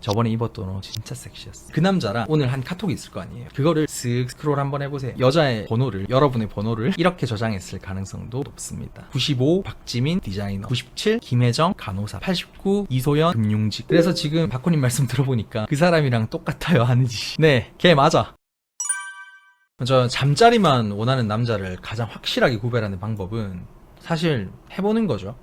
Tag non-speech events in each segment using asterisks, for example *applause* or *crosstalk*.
저번에 입었던 옷 진짜 섹시했어. 그 남자랑 오늘 한 카톡이 있을 거 아니에요. 그거를 쓱 스크롤 한번 해보세요. 여자의 번호를, 여러분의 번호를 이렇게 저장했을 가능성도 높습니다. 95 박지민 디자이너, 97 김혜정 간호사, 89 이소연 금융직. 그래서 지금 박호님 말씀 들어보니까 그 사람이랑 똑같아요 하는 짓이. 네, 걔 맞아. 저 잠자리만 원하는 남자를 가장 확실하게 구별하는 방법은 사실 해보는 거죠.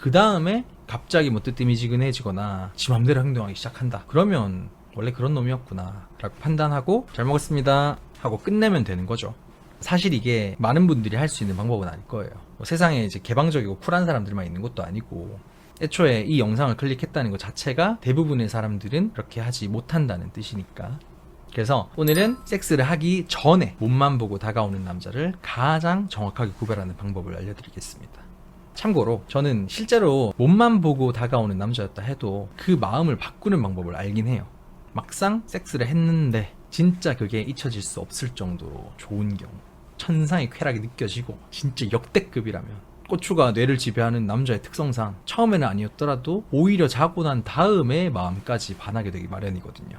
그 다음에 갑자기 뭐 뜨뜨미지근해지거나 지 맘대로 행동하기 시작한다. 그러면 원래 그런 놈이었구나. 라고 판단하고 잘 먹었습니다. 하고 끝내면 되는 거죠. 사실 이게 많은 분들이 할 수 있는 방법은 아닐 거예요. 뭐 세상에 이제 개방적이고 쿨한 사람들만 있는 것도 아니고 애초에 이 영상을 클릭했다는 것 자체가 대부분의 사람들은 그렇게 하지 못한다는 뜻이니까. 그래서 오늘은 섹스를 하기 전에 몸만 보고 다가오는 남자를 가장 정확하게 구별하는 방법을 알려드리겠습니다. 참고로 저는 실제로 몸만 보고 다가오는 남자였다 해도 그 마음을 바꾸는 방법을 알긴 해요. 막상 섹스를 했는데 진짜 그게 잊혀질 수 없을 정도로 좋은 경우 천상의 쾌락이 느껴지고 진짜 역대급이라면 고추가 뇌를 지배하는 남자의 특성상 처음에는 아니었더라도 오히려 자고 난 다음에 마음까지 반하게 되기 마련이거든요.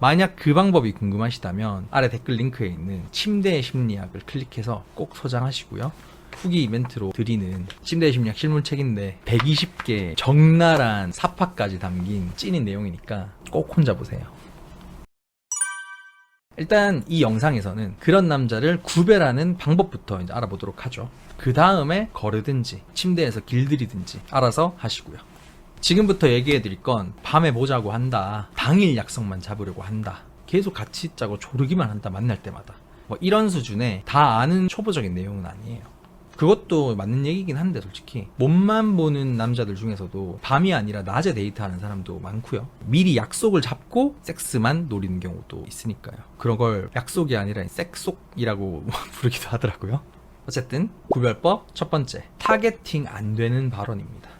만약 그 방법이 궁금하시다면 아래 댓글 링크에 있는 침대의 심리학을 클릭해서 꼭 소장하시고요. 후기 이벤트로 드리는 침대의 심리학 실물책인데 120개 적나라한 사파까지 담긴 찐인 내용이니까 꼭 혼자 보세요. 일단 이 영상에서는 그런 남자를 구별하는 방법부터 이제 알아보도록 하죠. 그 다음에 거르든지 침대에서 길들이든지 알아서 하시고요. 지금부터 얘기해 드릴 건 밤에 보자고 한다. 당일 약속만 잡으려고 한다. 계속 같이 짜고 조르기만 한다. 만날 때마다. 뭐 이런 수준의 다 아는 초보적인 내용은 아니에요. 그것도 맞는 얘기긴 한데 솔직히 몸만 보는 남자들 중에서도 밤이 아니라 낮에 데이트하는 사람도 많고요. 미리 약속을 잡고 섹스만 노리는 경우도 있으니까요. 그런 걸 약속이 아니라 섹속이라고 *laughs* 부르기도 하더라고요. 어쨌든 구별법 첫 번째 타겟팅 안 되는 발언입니다.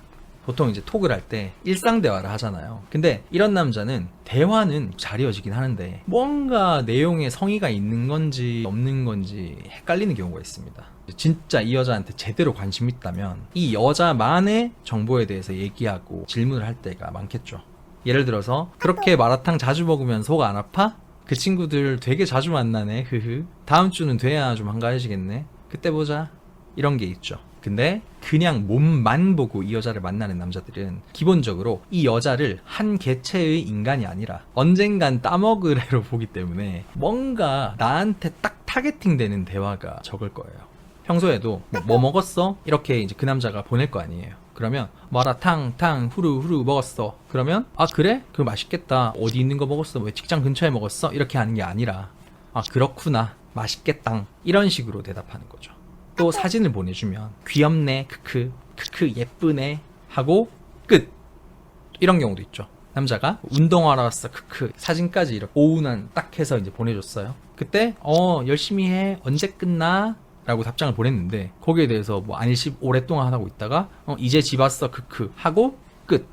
보통 이제 톡을 할 때 일상 대화를 하잖아요. 근데 이런 남자는 대화는 잘 이어지긴 하는데 뭔가 내용에 성의가 있는 건지 없는 건지 헷갈리는 경우가 있습니다. 진짜 이 여자한테 제대로 관심 있다면 이 여자만의 정보에 대해서 얘기하고 질문을 할 때가 많겠죠. 예를 들어서 그렇게 마라탕 자주 먹으면 속 안 아파? 그 친구들 되게 자주 만나네. 흐흐. 다음 주는 돼야 좀 한가해지겠네. 그때 보자. 이런 게 있죠. 근데 그냥 몸만 보고 이 여자를 만나는 남자들은 기본적으로 이 여자를 한 개체의 인간이 아니라 언젠간 따먹을 애로 *laughs* 보기 때문에 뭔가 나한테 딱 타겟팅 되는 대화가 적을 거예요. 평소에도 뭐, 뭐 먹었어? 이렇게 이제 그 남자가 보낼 거 아니에요. 그러면 마라탕, 탕, 후루, 후루 먹었어. 그러면 아 그래? 그거 맛있겠다. 어디 있는 거 먹었어? 왜 직장 근처에 먹었어? 이렇게 하는 게 아니라 아 그렇구나. 맛있겠당. 이런 식으로 대답하는 거죠. 또 사진을 보내주면 귀엽네, 크크, 크크 예쁘네 하고 끝. 이런 경우도 있죠. 남자가 운동하러 왔어, 크크. 사진까지 이렇게 오운한 딱 해서 이제 보내줬어요. 그때 어 열심히 해. 언제 끝나? 라고 답장을 보냈는데 거기에 대해서 뭐 안일십 오랫동안 하고 있다가 어 이제 집 왔어, 크크 하고 끝.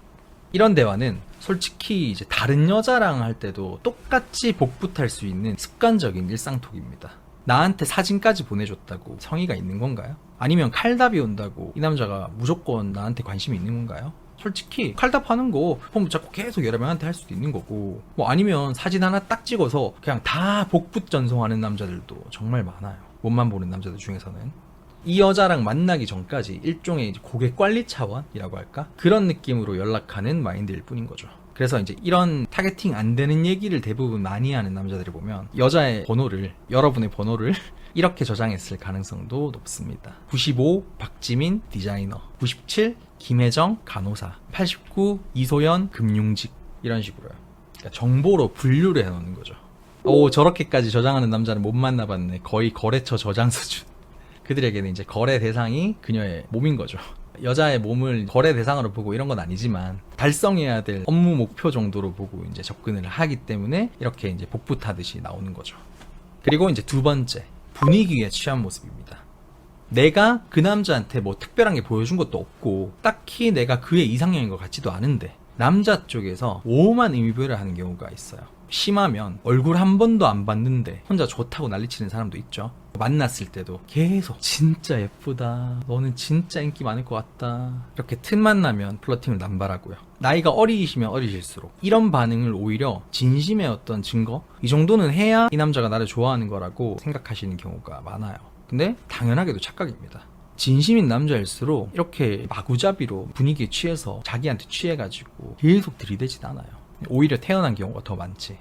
이런 대화는 솔직히 이제 다른 여자랑 할 때도 똑같이 복붙할 수 있는 습관적인 일상톡입니다. 나한테 사진까지 보내줬다고 성의가 있는 건가요? 아니면 칼답이 온다고 이 남자가 무조건 나한테 관심이 있는 건가요? 솔직히 칼답 하는 거폰 붙잡고 계속 여러 명한테 할 수도 있는 거고 뭐 아니면 사진 하나 딱 찍어서 그냥 다 복붙 전송하는 남자들도 정말 많아요. 몸만 보는 남자들 중에서는 이 여자랑 만나기 전까지 일종의 고객 관리 차원이라고 할까? 그런 느낌으로 연락하는 마인드일 뿐인 거죠. 그래서 이제 이런 타겟팅 안 되는 얘기를 대부분 많이 하는 남자들을 보면 여자의 번호를, 여러분의 번호를 *laughs* 이렇게 저장했을 가능성도 높습니다. 95 박지민 디자이너, 97 김혜정 간호사, 89 이소연 금융직 이런 식으로요. 그러니까 정보로 분류를 해놓는 거죠. 오 저렇게까지 저장하는 남자는 못 만나봤네. 거의 거래처 저장 수준. 그들에게는 이제 거래 대상이 그녀의 몸인 거죠. 여자의 몸을 거래 대상으로 보고 이런 건 아니지만 달성해야 될 업무 목표 정도로 보고 이제 접근을 하기 때문에 이렇게 이제 복붙하듯이 나오는 거죠. 그리고 이제 두 번째 분위기에 취한 모습입니다. 내가 그 남자한테 뭐 특별한 게 보여준 것도 없고 딱히 내가 그의 이상형인 것 같지도 않은데 남자 쪽에서 오만 의미부여를 하는 경우가 있어요. 심하면 얼굴 한 번도 안 봤는데 혼자 좋다고 난리치는 사람도 있죠. 만났을 때도 계속 진짜 예쁘다. 너는 진짜 인기 많을 것 같다. 이렇게 틈만 나면 플러팅을 남발하고요. 나이가 어리시면 어리실수록 이런 반응을 오히려 진심의 어떤 증거? 이 정도는 해야 이 남자가 나를 좋아하는 거라고 생각하시는 경우가 많아요. 근데 당연하게도 착각입니다. 진심인 남자일수록 이렇게 마구잡이로 분위기에 취해서 자기한테 취해가지고 계속 들이대진 않아요. 오히려 태어난 경우가 더 많지.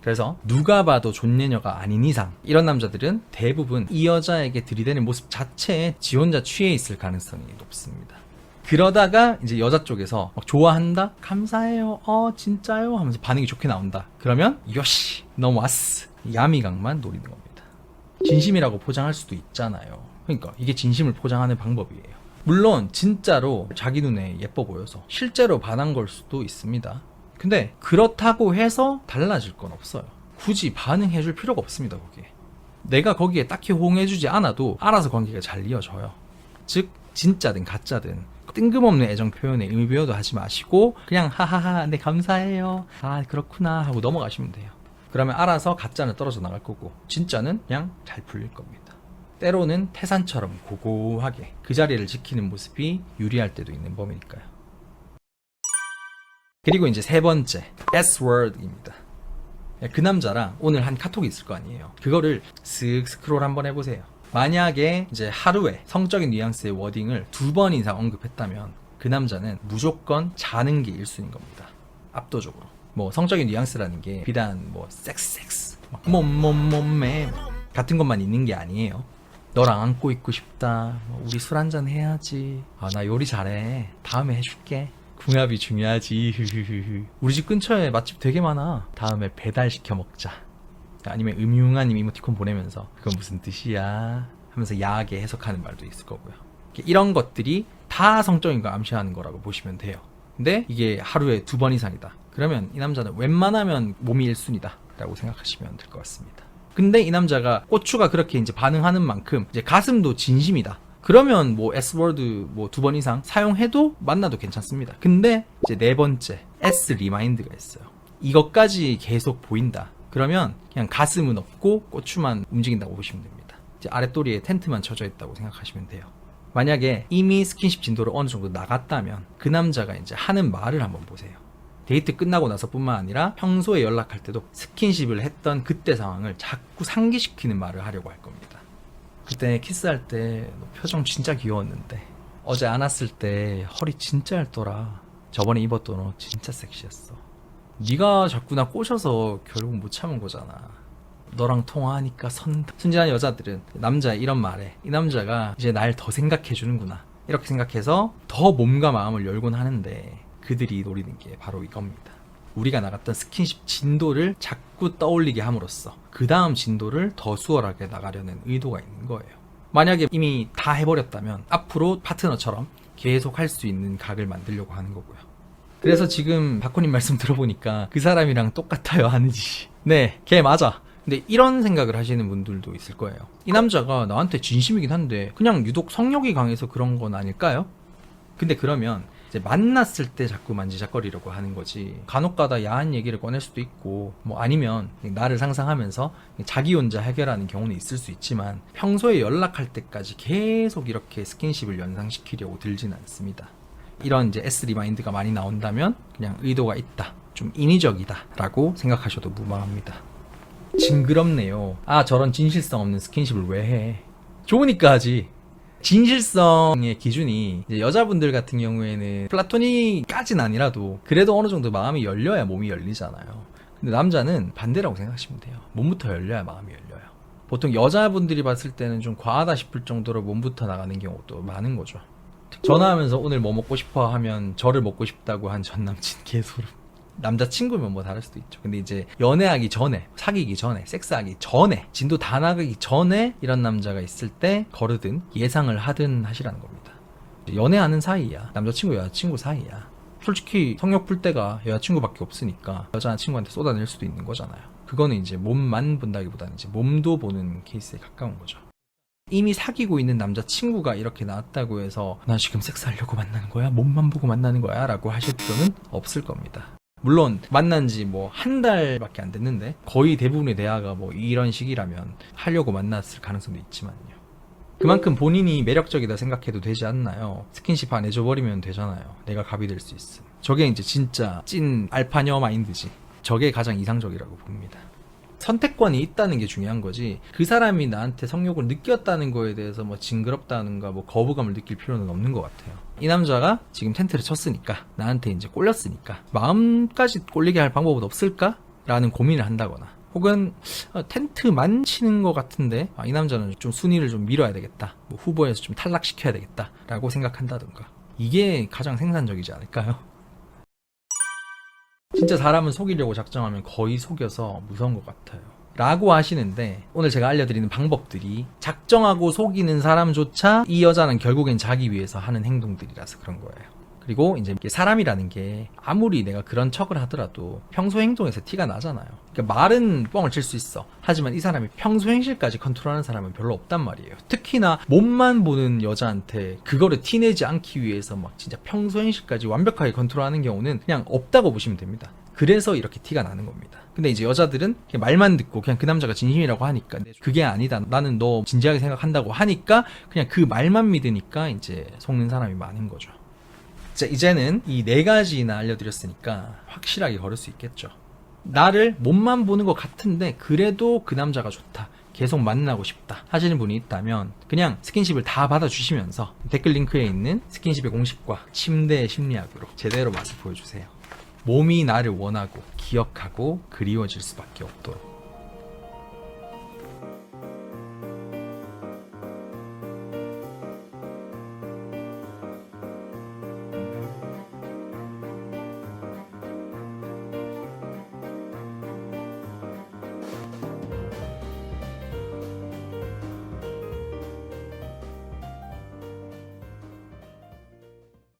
그래서 누가 봐도 존예녀가 아닌 이상 이런 남자들은 대부분 이 여자에게 들이대는 모습 자체에 지 혼자 취해 있을 가능성이 높습니다. 그러다가 이제 여자 쪽에서 막 좋아한다? 감사해요. 어, 진짜요? 하면서 반응이 좋게 나온다. 그러면 요시 넘어왔어. 야미강만 노리는 겁니다. 진심이라고 포장할 수도 있잖아요. 그러니까 이게 진심을 포장하는 방법이에요. 물론 진짜로 자기 눈에 예뻐 보여서 실제로 반한 걸 수도 있습니다. 근데 그렇다고 해서 달라질 건 없어요. 굳이 반응해 줄 필요가 없습니다, 거기에. 내가 거기에 딱히 호응해 주지 않아도 알아서 관계가 잘 이어져요. 즉, 진짜든 가짜든 뜬금없는 애정 표현에 의미부여도 하지 마시고 그냥 하하하 네 감사해요 아 그렇구나 하고 넘어가시면 돼요 그러면 알아서 가짜는 떨어져 나갈 거고 진짜는 그냥 잘 풀릴 겁니다 때로는 태산처럼 고고하게 그 자리를 지키는 모습이 유리할 때도 있는 법이니까요 그리고 이제 세 번째 Sword입니다 그 남자랑 오늘 한 카톡이 있을 거 아니에요 그거를 쓱 스크롤 한번 해보세요 만약에 이제 하루에 성적인 뉘앙스의 워딩을 두 번 이상 언급했다면 그 남자는 무조건 자는 게 1순위인 겁니다. 압도적으로. 뭐 성적인 뉘앙스라는 게 비단 뭐 섹스 섹스, 몸몸몸매 같은 것만 있는 게 아니에요. 너랑 안고 있고 싶다. 뭐 우리 술 한잔 해야지. 아 나 요리 잘해. 다음에 해줄게. 궁합이 중요하지. 우리 집 근처에 맛집 되게 많아. 다음에 배달 시켜 먹자. 아니면 음흉한 이모티콘 보내면서 그건 무슨 뜻이야 하면서 야하게 해석하는 말도 있을 거고요. 이런 것들이 다 성적인 걸 암시하는 거라고 보시면 돼요. 근데 이게 하루에 두 번 이상이다. 그러면 이 남자는 웬만하면 몸이 1순위다. 라고 생각하시면 될 것 같습니다. 근데 이 남자가 고추가 그렇게 이제 반응하는 만큼 이제 가슴도 진심이다. 그러면 뭐 S워드 뭐 두 번 이상 사용해도 만나도 괜찮습니다. 근데 이제 네 번째 S 리마인드가 있어요. 이것까지 계속 보인다. 그러면 그냥 가슴은 없고 고추만 움직인다고 보시면 됩니다. 이제 아랫도리에 텐트만 쳐져 있다고 생각하시면 돼요. 만약에 이미 스킨십 진도를 어느 정도 나갔다면 그 남자가 이제 하는 말을 한번 보세요. 데이트 끝나고 나서뿐만 아니라 평소에 연락할 때도 스킨십을 했던 그때 상황을 자꾸 상기시키는 말을 하려고 할 겁니다. 그때 키스할 때너 표정 진짜 귀여웠는데 어제 안았을 때 허리 진짜 얇더라. 저번에 입었던 옷 진짜 섹시했어. 네가 자꾸 나 꼬셔서 결국 못 참은 거잖아. 너랑 통화하니까 선 순진한 여자들은 남자 이런 말에 이 남자가 이제 날 더 생각해 주는구나 이렇게 생각해서 더 몸과 마음을 열곤 하는데 그들이 노리는 게 바로 이겁니다. 우리가 나갔던 스킨십 진도를 자꾸 떠올리게 함으로써 그 다음 진도를 더 수월하게 나가려는 의도가 있는 거예요. 만약에 이미 다 해버렸다면 앞으로 파트너처럼 계속 할 수 있는 각을 만들려고 하는 거고요. 그래서 지금 박호님 말씀 들어보니까 그 사람이랑 똑같아요 하는 짓이 네, 걔 맞아. 근데 이런 생각을 하시는 분들도 있을 거예요. 이 남자가 나한테 진심이긴 한데 그냥 유독 성욕이 강해서 그런 건 아닐까요? 근데 그러면 만났을 때 자꾸 만지작거리려고 하는 거지. 간혹가다 야한 얘기를 꺼낼 수도 있고, 뭐 아니면 나를 상상하면서 자기 혼자 해결하는 경우는 있을 수 있지만 평소에 연락할 때까지 계속 이렇게 스킨십을 연상시키려고 들지는 않습니다. 이런 이제 S 리마인드가 많이 나온다면 그냥 의도가 있다. 좀 인위적이다. 라고 생각하셔도 무방합니다. 징그럽네요. 아, 저런 진실성 없는 스킨십을 왜 해? 좋으니까 하지. 진실성의 기준이 여자분들 같은 경우에는 플라토닉까진 아니라도 그래도 어느 정도 마음이 열려야 몸이 열리잖아요. 근데 남자는 반대라고 생각하시면 돼요. 몸부터 열려야 마음이 열려요. 보통 여자분들이 봤을 때는 좀 과하다 싶을 정도로 몸부터 나가는 경우도 많은 거죠. 전화하면서 오늘 뭐 먹고 싶어 하면 저를 먹고 싶다고 한 전 남친 개소름. 남자친구면 뭐 다를 수도 있죠. 근데 이제 연애하기 전에, 사귀기 전에, 섹스하기 전에, 진도 다 나가기 전에 이런 남자가 있을 때 거르든 예상을 하든 하시라는 겁니다. 연애하는 사이야. 남자친구, 여자친구 사이야. 솔직히 성욕 풀 때가 여자친구밖에 없으니까 여자친구한테 쏟아낼 수도 있는 거잖아요. 그거는 이제 몸만 본다기보다는 이제 몸도 보는 케이스에 가까운 거죠. 이미 사귀고 있는 남자친구가 이렇게 나왔다고 해서 나 지금 섹스하려고 만나는 거야? 몸만 보고 만나는 거야? 라고 하실 필요는 없을 겁니다. 물론 만난 지 뭐 한 달밖에 안 됐는데 거의 대부분의 대화가 뭐 이런 식이라면 하려고 만났을 가능성도 있지만요. 그만큼 본인이 매력적이다 생각해도 되지 않나요? 스킨십 안 해줘버리면 되잖아요. 내가 갑이 될 수 있음. 저게 이제 진짜 찐 알파녀 마인드지. 저게 가장 이상적이라고 봅니다. 선택권이 있다는 게 중요한 거지. 그 사람이 나한테 성욕을 느꼈다는 거에 대해서 뭐 징그럽다는가 뭐 거부감을 느낄 필요는 없는 것 같아요. 이 남자가 지금 텐트를 쳤으니까 나한테 이제 꼴렸으니까 마음까지 꼴리게 할 방법은 없을까? 라는 고민을 한다거나 혹은 어, 텐트만 치는 것 같은데 아, 이 남자는 좀 순위를 좀 밀어야 되겠다. 뭐 후보에서 좀 탈락시켜야 되겠다. 라고 생각한다든가 이게 가장 생산적이지 않을까요? 진짜 사람은 속이려고 작정하면 거의 속여서 무서운 것 같아요. 라고 하시는데 오늘 제가 알려드리는 방법들이 작정하고 속이는 사람조차 이 여자는 결국엔 자기 위해서 하는 행동들이라서 그런 거예요. 그리고 이제 사람이라는 게 아무리 내가 그런 척을 하더라도 평소 행동에서 티가 나잖아요. 그러니까 말은 뻥을 칠 수 있어. 하지만 이 사람이 평소 행실까지 컨트롤하는 사람은 별로 없단 말이에요. 특히나 몸만 보는 여자한테 그거를 티내지 않기 위해서 막 진짜 평소 행실까지 완벽하게 컨트롤하는 경우는 그냥 없다고 보시면 됩니다. 그래서 이렇게 티가 나는 겁니다. 근데 이제 여자들은 말만 듣고 그냥 그 남자가 진심이라고 하니까 그게 아니다. 나는 너 진지하게 생각한다고 하니까 그냥 그 말만 믿으니까 이제 속는 사람이 많은 거죠. 자, 이제는 이 네 가지나 알려드렸으니까 확실하게 걸을 수 있겠죠. 나를 몸만 보는 것 같은데 그래도 그 남자가 좋다. 계속 만나고 싶다 하시는 분이 있다면 그냥 스킨십을 다 받아주시면서 댓글 링크에 있는 스킨십의 공식과 침대의 심리학으로 제대로 맛을 보여주세요. 몸이 나를 원하고 기억하고 그리워질 수밖에 없도록.